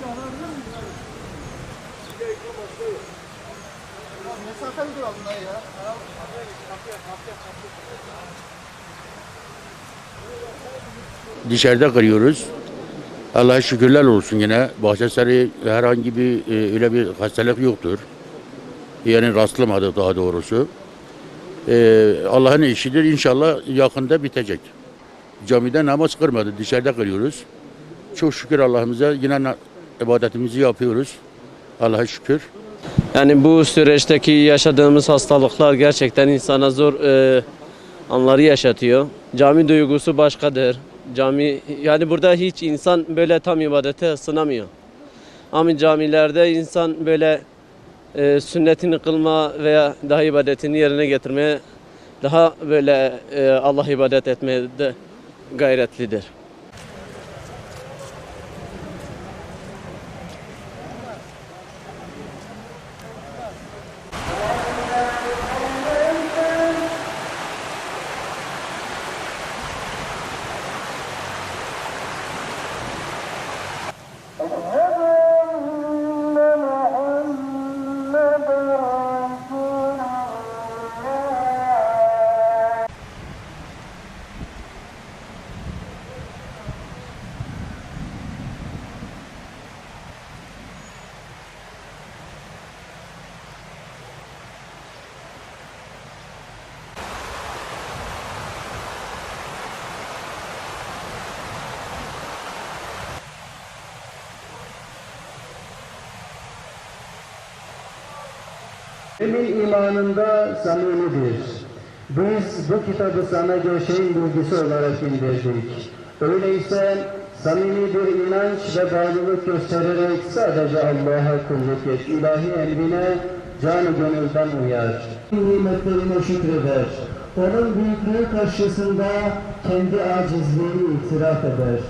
Ya. dışarıda kırıyoruz. Allah'a şükürler olsun yine. Bahçesari herhangi bir e, öyle bir hastalık yoktur. Yani rastlamadık daha doğrusu. E, Allah'ın işidir. İnşallah yakında bitecek. Camide namaz kırmadı. Dışarıda kırıyoruz. Çok şükür Allah'ımıza yine ibadetimizi yapıyoruz. Allah'a şükür. Yani bu süreçteki yaşadığımız hastalıklar gerçekten insana zor e, anları yaşatıyor. Cami duygusu başkadır. Cami yani burada hiç insan böyle tam ibadete ısınamıyor. Ama camilerde insan böyle e, sünnetini kılma veya daha ibadetini yerine getirmeye daha böyle e, Allah ibadet etmeye de gayretlidir. Emin imanında samimidir. Biz bu kitabı sana göçeğin bilgisi olarak indirdik. Öyleyse samimi bir inanç ve bağlılık göstererek sadece Allah'a kulluk et. İlahi emrine canı gönülden uyar. Nimetlerine şükreder. Onun büyüklüğü karşısında kendi acizliğini itiraf eder.